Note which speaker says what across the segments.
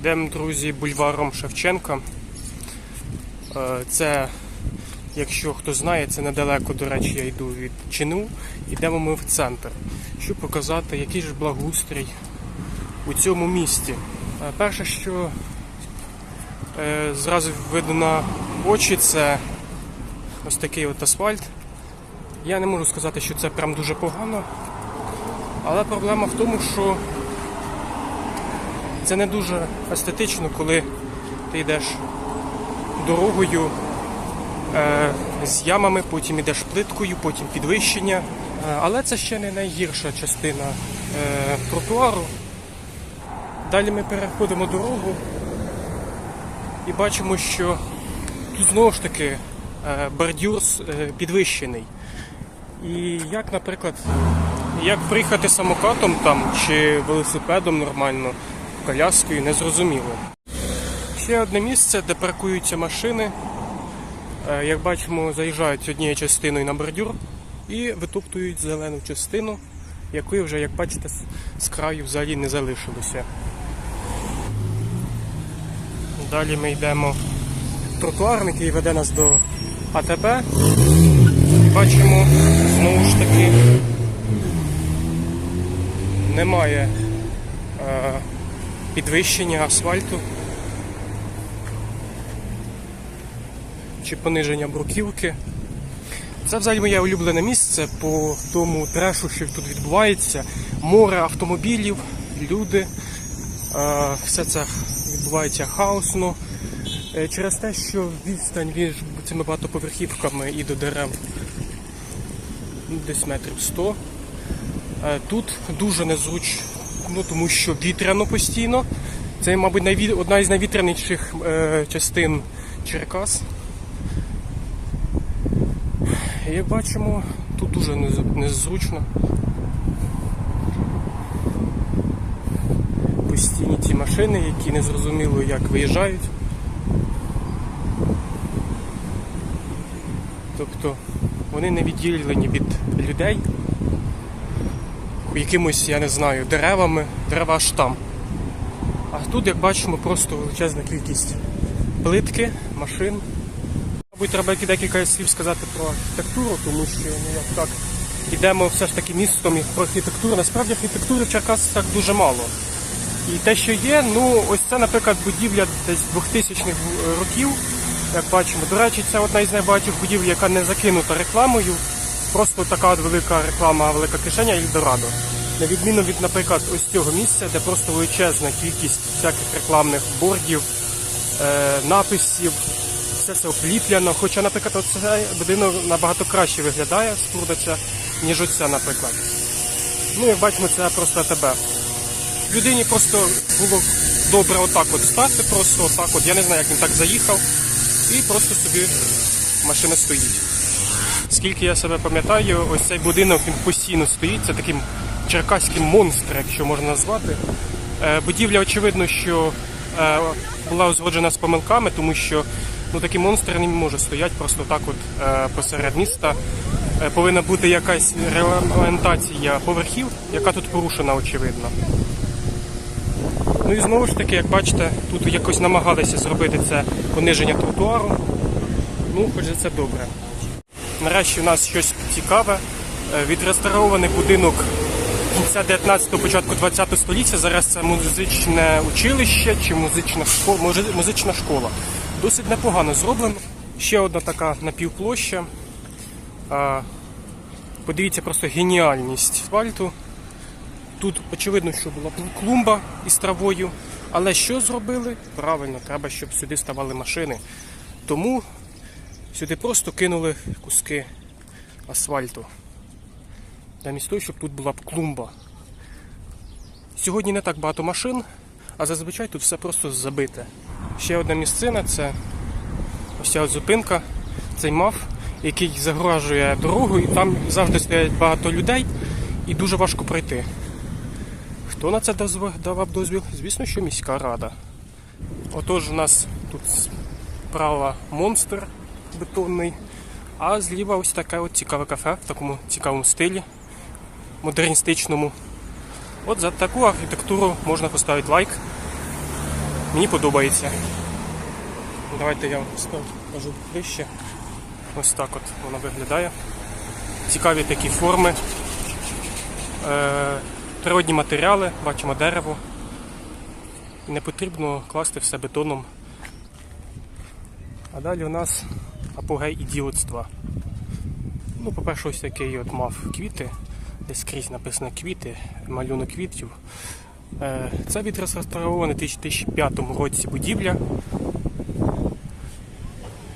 Speaker 1: Йдемо, друзі, бульваром Шевченка. Е, Це, якщо хто знає, це недалеко, до речі, я йду від Чину. Йдемо ми в центр, щоб показати, який ж благоустрій у цьому місті. Е, Перше, що е, зразу видно на очі, це ось такий от асфальт. Я не можу сказати, що це прям дуже погано. Але проблема в тому, що це не дуже естетично, коли ти йдеш дорогою е, з ямами, потім йдеш плиткою, потім підвищення. Е, але це ще не найгірша частина е, тротуару. Далі ми переходимо дорогу і бачимо, що тут знову ж таки е, бордюр е, підвищений. І як, наприклад, як приїхати самокатом там чи велосипедом нормально, коляскою, не зрозуміло. Ще одне місце, де паркуються машини. Е, Як бачимо, заїжджають однією частиною на бордюр і витоптують зелену частину, якої вже, як бачите, з- краю взагалі не залишилося. Далі ми йдемо в тротуар, який веде нас до АТБ. І бачимо знову ж таки немає е, підвищення асфальту чи пониження бруківки. Це взагалі моє улюблене місце по тому трешу, що тут відбувається. Море автомобілів, люди. Е, все це відбувається хаосно. Е, Через те, що відстань між цими багатоповерхівками і до дерев десь метрів 100. Е, Тут дуже незручно, ну, тому що вітряно постійно. Це, мабуть, найві... одна із найвітряніших е, частин Черкас. Як бачимо, тут дуже незручно. Постійні ці машини, які не зрозуміло як виїжджають. Тобто вони не відділені від людей якимось, я не знаю, деревами, дерева аж там. А тут, як бачимо, просто величезна кількість плитки, машин. Мабуть, треба декілька слів сказати про архітектуру, тому що ну, як так йдемо все ж таки містом і про архітектуру. Насправді архітектури в Черкасах дуже мало. І те, що є, ну ось це, наприклад, будівля десь 2000-х років, як бачимо. До речі, це одна із найбагатьох будівель, яка не закинута рекламою. Просто така от велика реклама, велика кишеня Ільдорадо. На відміну від, наприклад, ось цього місця, де просто величезна кількість всяких рекламних бордів, е, написів, все це опліпляно. Хоча, наприклад, оцей будинок набагато краще виглядає з Турдача, ніж оця, наприклад. Ну, як бачимо, це просто тебе. Людині просто було добре отак от стати, просто отак от. Я не знаю, як він так заїхав. І просто собі машина стоїть. Скільки я себе пам'ятаю, ось цей будинок він постійно стоїть. Це таким черкаським монстр, якщо можна назвати. Е, Будівля, очевидно, що е, була узгоджена з помилками, тому що ну, такий монстр не може стояти просто так от е, посеред міста. Повинна бути якась регламентація поверхів, яка тут порушена, очевидно. Ну і знову ж таки, як бачите, тут якось намагалися зробити це пониження тротуару. Ну, хоч за це добре. Нарешті у нас щось цікаве. Е, Відреставрований будинок кінця 19-го, початку 20-го століття. Зараз це музичне училище чи музична школа, музична школа. Досить непогано зроблено. Ще одна така напівплоща. Подивіться просто геніальність асфальту. Тут очевидно, що була клумба із травою. Але що зробили? Правильно, треба, щоб сюди ставали машини. Тому сюди просто кинули куски асфальту. Замість того, щоб тут була б клумба. Сьогодні не так багато машин, а зазвичай тут все просто забите. Ще одна місцина це ось ця зупинка, цей маф, який загрожує дорогу, і там завжди стоять багато людей і дуже важко пройти. Хто на це давав дозвіл? Звісно, що міська рада. Отож, у нас тут справа монстр бетонний, а зліва ось таке от цікаве кафе в такому цікавому стилі, модерністичному. От за таку архітектуру можна поставити лайк. Мені подобається. Давайте я вам покажу ближче. Ось так от вона виглядає. Цікаві такі форми. Е, природні матеріали, бачимо дерево. Не потрібно класти все бетоном. А далі у нас апогей ідіотства. Ну, по-перше, ось такий от мав квіти. Десь скрізь написано квіти, малюнок квітів. Е, Це відреставрована у 2005 році будівля.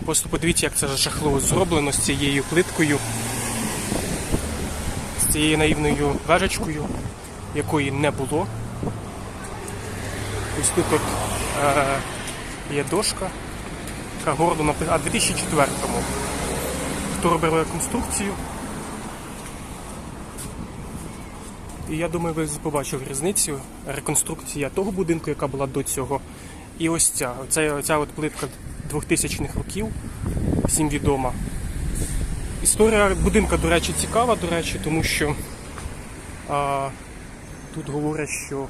Speaker 1: Просто подивіться, як це жахливо зроблено з цією плиткою, з цією наївною вежечкою, якої не було. Ось тут от, е, є дошка, гордо написана, а 2004-му. Хто робив реконструкцію? І я думаю, ви побачили різницю. Реконструкція того будинку, яка була до цього, і ось ця. Оця, оця от плитка 2000-х років, всім відома. Історія будинка, до речі, цікава, до речі, тому що а, тут говорять, що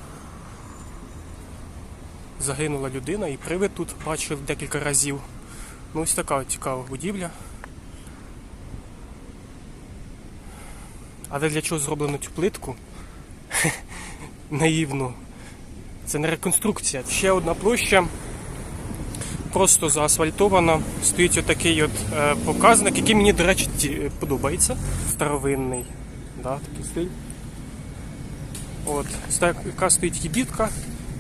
Speaker 1: загинула людина і привид тут бачив декілька разів. Ну, ось така цікава будівля. Але для чого зроблено цю плитку? Наївну. Це не реконструкція. Ще одна площа просто заасфальтована. Стоїть отакий от е, показник, який мені, до речі, ті- подобається. Старовинний. Да, такий стиль. От. Така стоїть кібітка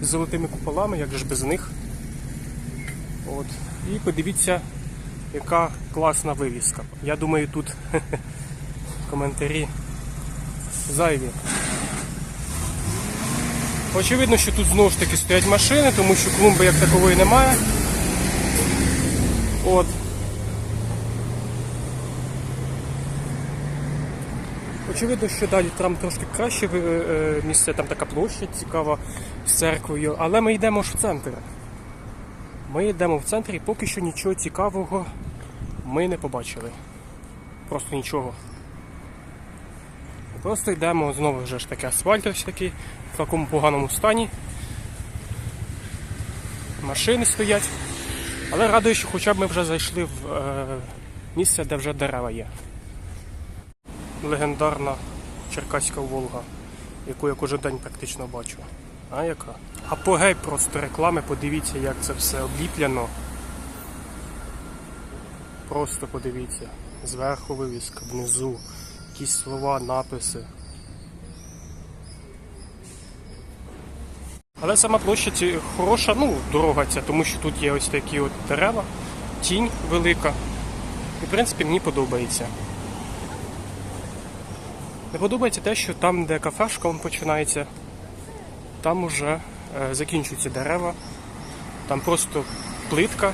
Speaker 1: з золотими куполами, як же без них. От. І подивіться, яка класна вивіска. Я думаю, тут коментарі зайві. Очевидно, що тут знову ж таки стоять машини, тому що клумби як такової немає. От. Очевидно, що далі там трошки краще е, е, місце, там така площа цікава з церквою, але ми йдемо ж в центр. Ми йдемо в центр і поки що нічого цікавого ми не побачили. Просто нічого. Просто йдемо знову ж таки асфальт ось такий, в такому поганому стані. Машини стоять. Але радує, що хоча б ми вже зайшли в е, місце, де вже дерева є. Легендарна Черкаська Волга, яку я кожен день практично бачу. А яка? Апогей просто реклами, подивіться, як це все обліплено. Просто подивіться. Зверху вивіска, внизу, якісь слова, написи. Але сама площа ці хороша, ну, дорога ця, тому що тут є ось такі от дерева, тінь велика. І в принципі мені подобається. Не подобається те, що там, де кафешка він починається, там уже е, закінчуються дерева, там просто плитка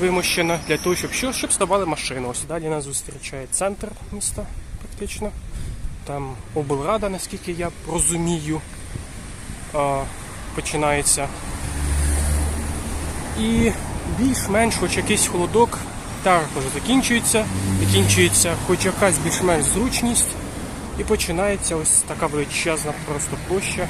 Speaker 1: вимощена для того, щоб що? Щоб ставали машини. Ось далі нас зустрічає центр міста, практично. Там облрада, наскільки я розумію, починається. І більш-менш хоч якийсь холодок також закінчується, закінчується хоч якась більш-менш зручність. І починається ось така величезна просто площа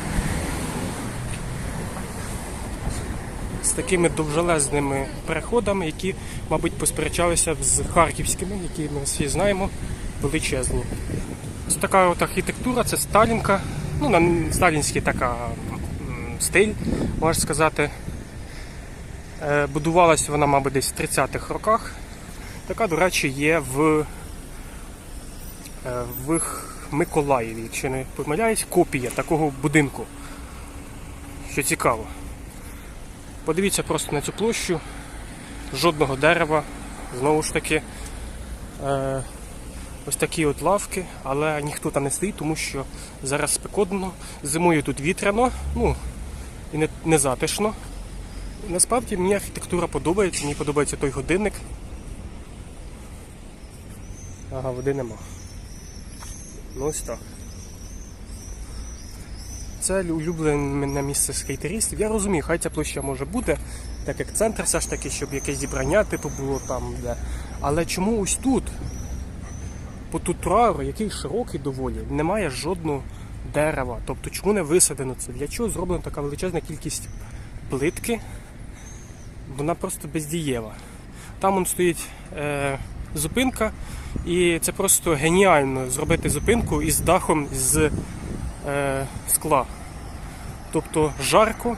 Speaker 1: такими довжелезними переходами, які, мабуть, посперечалися з харківськими, які ми всі знаємо, величезні. Ось така от архітектура, це Сталінка, ну, сталінський така стиль, можна сказати. Е, Будувалася вона, мабуть, десь в 30-х роках. Така, до речі, є в, е, в Миколаєві, якщо не помиляюсь, копія такого будинку. Що цікаво. Подивіться просто на цю площу. Жодного дерева. Знову ж таки. Е, ось такі от лавки, але ніхто там не стоїть, тому що зараз спекотно. Зимою тут вітряно, ну і не, не затишно. Насправді мені архітектура подобається, мені подобається той годинник. Ага, води нема. Ну ось так. Це улюблене місце скейтеристів. Я розумію, хай ця площа може бути, так як центр все ж таки, щоб якесь зібрання типу було там. Де. Але чому ось тут, по тротуару, який широкий доволі, немає жодного дерева. Тобто чому не висадено це? Для чого зроблена така величезна кількість плитки? вона просто бездієва. Там он стоїть е, зупинка, і це просто геніально зробити зупинку із дахом з е, скла. Тобто жарко.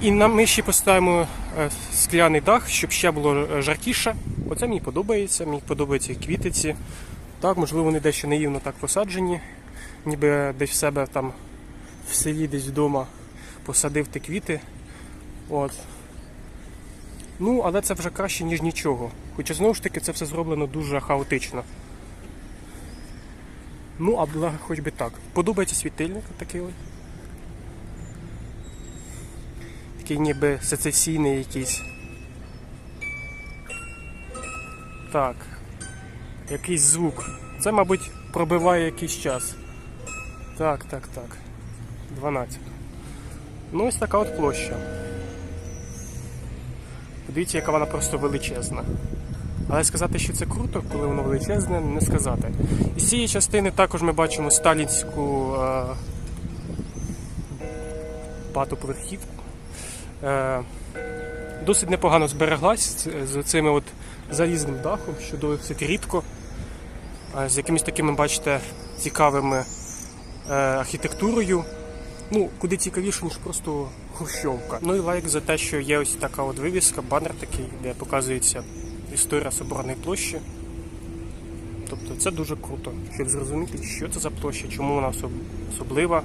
Speaker 1: І ми ще поставимо е, скляний дах, щоб ще було е, жаркіше. Оце мені подобається, мені подобаються квітиці. Так, можливо, вони дещо наївно так посаджені, ніби десь в себе там в селі, десь вдома посадив ті квіти. От. Ну, але це вже краще, ніж нічого. Хоча знову ж таки це все зроблено дуже хаотично. Ну, а хоч би так. Подобається світильник такий ось. Такий ніби сецесійний якийсь. Так. Якийсь звук. Це, мабуть, пробиває якийсь час. Так, так, так. 12. Ну, ось така от площа. Подивіться, яка вона просто величезна. Але сказати, що це круто, коли воно величезне, не сказати. Із цієї частини також ми бачимо сталінську е, багатоповерхівку. Е, досить непогано збереглась з, от залізним дахом, що досить рідко. З якимись такими, бачите, цікавими е, архітектурою. Ну, куди цікавіше, ніж просто хрущовка. Ну і лайк за те, що є ось така от вивіска, банер такий, де показується історія Соборної площі. Тобто це дуже круто, щоб зрозуміти, що це за площа, чому вона особлива.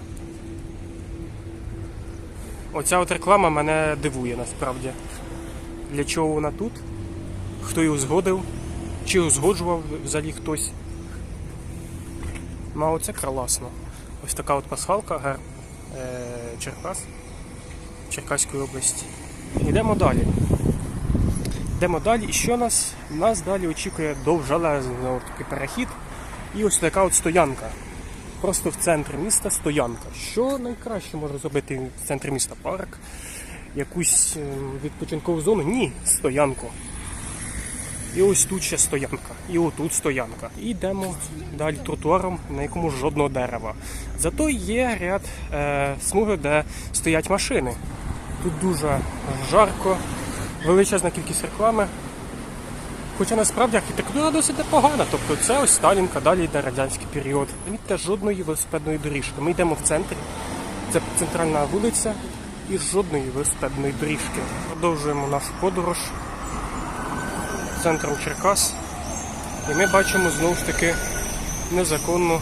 Speaker 1: Оця от реклама мене дивує насправді. Для чого вона тут? Хто її узгодив? Чи узгоджував взагалі хтось? Ну а оце класно. Ось така от пасхалка гер... е... Черкас Черкаської області. Йдемо далі. Йдемо далі. І що нас? Нас далі очікує довжелезний перехід. І ось така от стоянка. Просто в центрі міста стоянка. Що найкраще можна зробити в центрі міста? Парк, якусь е, відпочинкову зону? Ні, стоянку. І ось тут ще стоянка, і отут стоянка. І йдемо далі тротуаром, на якому жодного дерева. Зато є ряд е, смуги, де стоять машини. Тут дуже жарко, величезна кількість реклами. Хоча насправді архітектура досить непогана. Тобто це ось Сталінка, далі йде радянський період. Помітьте жодної велосипедної доріжки. Ми йдемо в центрі. Це центральна вулиця і жодної велосипедної доріжки. Продовжуємо нашу подорож центром Черкас. І ми бачимо знову ж таки незаконну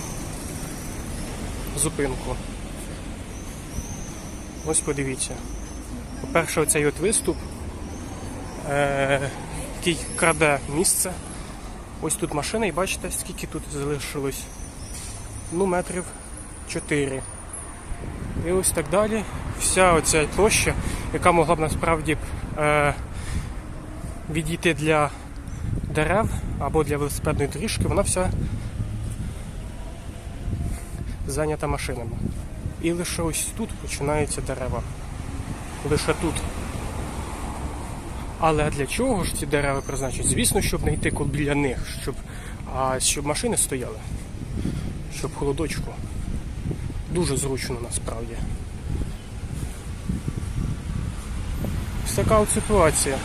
Speaker 1: зупинку. Ось подивіться. По-перше, оцей от виступ, е- який краде місце. Ось тут машина і бачите, скільки тут залишилось. Ну, метрів 4. І ось так далі. Вся оця площа, яка могла б насправді е- відійти для дерев або для велосипедної доріжки, вона вся зайнята машинами. І лише ось тут починаються дерева. Лише тут. Але для чого ж ці дерева призначені? Звісно, щоб не йти біля них, щоб, а щоб машини стояли, щоб холодочку. Дуже зручно насправді. Ось така от ситуація.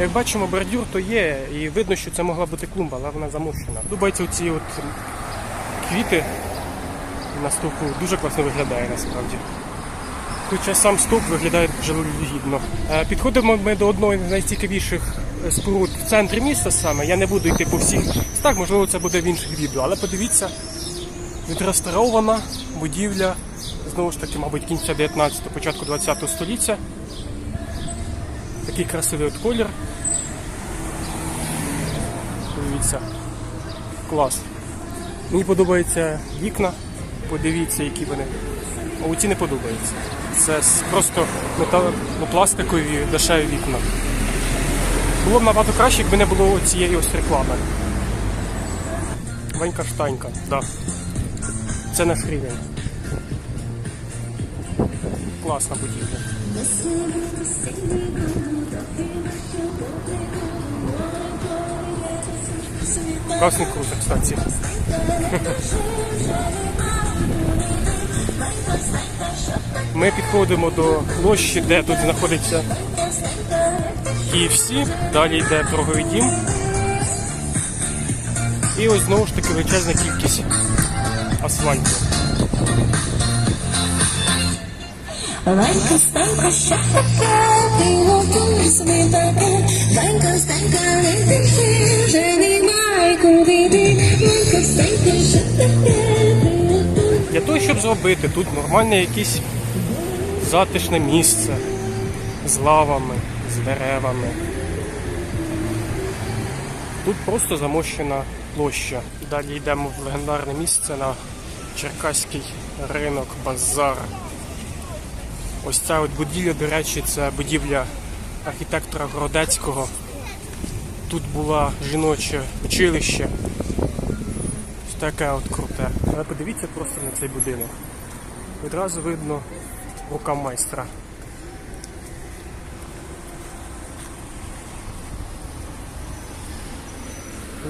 Speaker 1: Як бачимо, бордюр то є, і видно, що це могла бути клумба, але вона замощена. Подобаються оці от квіти на стовпу. Дуже класно виглядає насправді. Хоча сам стовп виглядає жалюгідно. Е, Підходимо ми до одної з найцікавіших е, споруд в центрі міста саме. Я не буду йти по всіх. Так, можливо, це буде в інших відео, але подивіться, відреставрована будівля, знову ж таки, мабуть, кінця 19-го, початку 20-го століття. Такий красивий от колір. Подивіться. Клас. Мені подобаються вікна. Подивіться, які вони. А оці не подобаються. Це просто ну, пластикові дешеві вікна. Було б набагато краще, якби не було цієї ось реклами. Ванька штанька, так. Да. Це наш рівень. Класна будівля. Класний круто, кстати. Ми підходимо до площі, де тут знаходиться KFC, далі йде торговий дім. І ось знову ж таки величезна кількість асфальту.
Speaker 2: Ванька, станька, що таке? Ти готуй собі таке. Ванька, станька, не тихи, вже немає куди йти. Ванька, станька, що таке? Ти готуй
Speaker 1: Для того, щоб зробити тут нормальне якесь затишне місце з лавами, з деревами. Тут просто замощена площа. Далі йдемо в легендарне місце на Черкаський ринок, базар. Ось ця от будівля, до речі, це будівля архітектора Городецького. Тут була жіноче училище. Таке от круте. Але подивіться просто на цей будинок. Відразу видно рука майстра.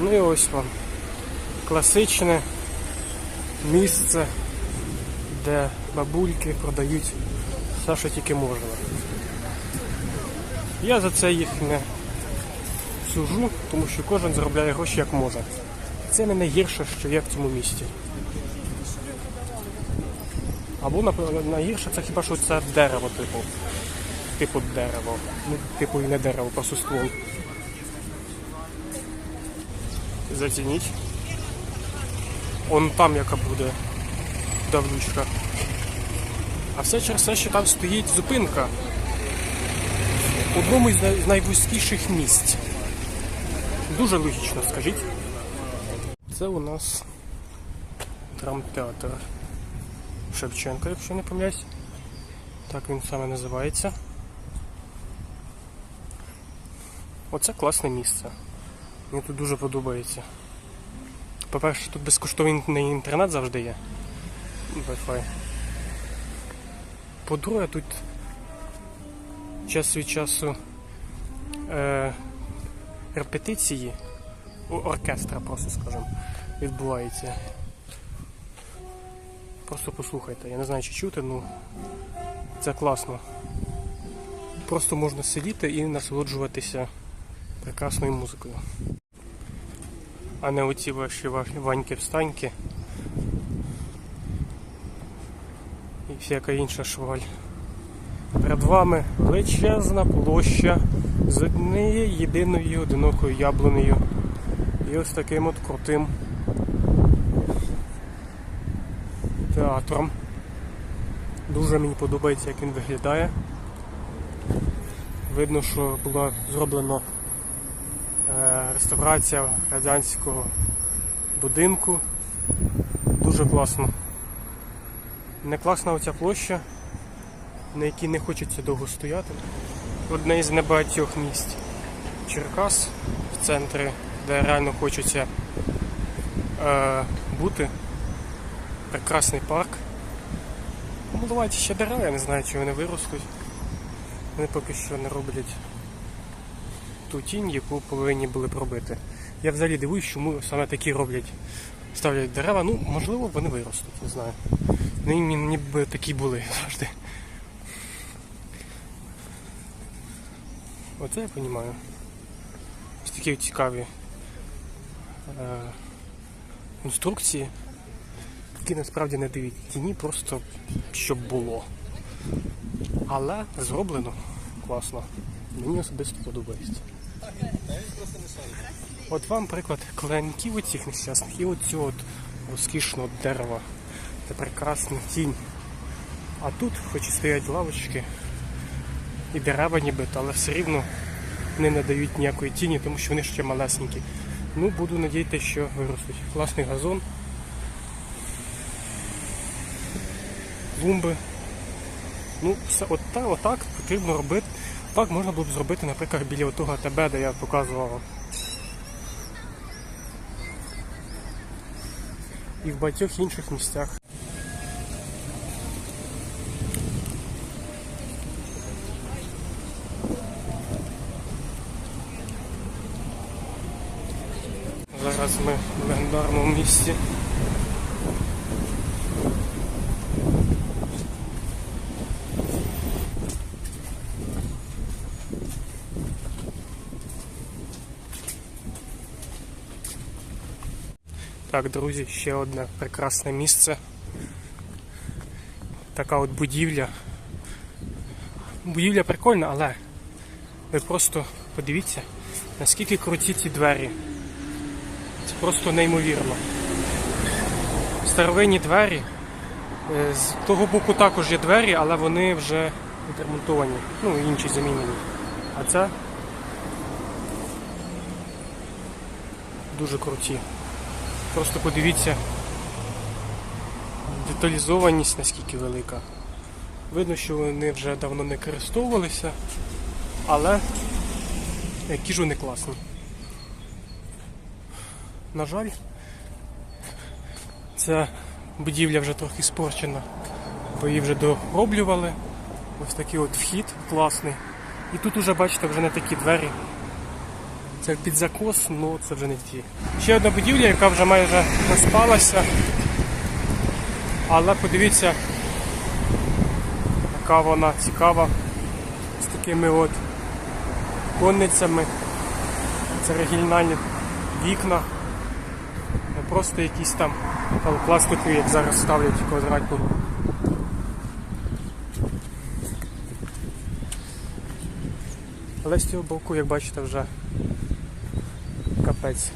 Speaker 1: Ну і ось вам класичне місце, де бабульки продають все, що тільки можна. Я за це їх не сужу, тому що кожен заробляє гроші як може. Це не найгірше, що є в цьому місті. Або найгірше це хіба що це дерево, типу. Типу дерево. Ну, типу і не дерево, просто ствол. Зацініть. Он там яка буде давнючка. А все через те, що там стоїть зупинка. В одному з найвузькіших місць. Дуже логічно, скажіть. Це у нас драмтеатр Шевченка, якщо не помиляюсь. Так він саме називається. Оце класне місце. Мені тут дуже подобається. По-перше, тут безкоштовний інтернет завжди є. Wi-Fi. По-друге, тут час від часу е, репетиції оркестра, просто скажімо, відбуваються. Просто послухайте. Я не знаю, чи чути, ну це класно. Просто можна сидіти і насолоджуватися прекрасною музикою. А не оці ваші ваші ваньки-встаньки і всяка інша шваль. Перед вами величезна площа з однією єдиною одинокою яблунею. І ось таким от крутим театром. Дуже мені подобається, як він виглядає. Видно, що була зроблена е, реставрація радянського будинку. Дуже класно. Не класна оця площа, на якій не хочеться довго стояти. Одне із небагатьох місць Черкас в центрі, де реально хочеться е, бути. Прекрасний парк. Ну, ще дерева, я не знаю, чи вони виростуть. Вони поки що не роблять ту тінь, яку повинні були б робити. Я взагалі дивуюсь, чому саме такі роблять, ставлять дерева. Ну, можливо, вони виростуть, не знаю. Вони ніби такі були завжди. Оце я розумію. Ось такі цікаві е, інструкції які насправді не дають тіні, просто щоб було. Але зроблено класно. Мені особисто подобається. От вам приклад кленків оцих нещасних і оцього от розкішного дерева. Це прекрасна тінь. А тут хоч і стоять лавочки і дерева нібито, але все рівно не надають ніякої тіні, тому що вони ще малесенькі. Ну, буду надіятися, що виростуть. Класний газон. Клумби. Ну, все, от та, отак потрібно робити. Так можна було б зробити, наприклад, біля того АТБ, де я показував. І в багатьох інших місцях. Зараз ми в легендарному місці. Так, друзі, ще одне прекрасне місце. Така от будівля. Будівля прикольна, але ви просто подивіться, наскільки круті ці двері. Це просто неймовірно. Старовинні двері. Е, З того боку також є двері, але вони вже відремонтовані. Ну, інші замінені. А це дуже круті. Просто подивіться деталізованість наскільки велика. Видно, що вони вже давно не користовувалися, але які ж вони класні. На жаль, ця будівля вже трохи спорчена, бо її вже дороблювали. Ось такий от вхід класний. І тут уже, бачите, вже не такі двері. Це під закос, ну це вже не ті. Ще одна будівля, яка вже майже розпалася. Але подивіться, яка вона цікава з такими от конницями. Це регіональні вікна. Не просто якісь там пластикові, як зараз ставлять квадратні. Але з цього боку, як бачите, вже капець.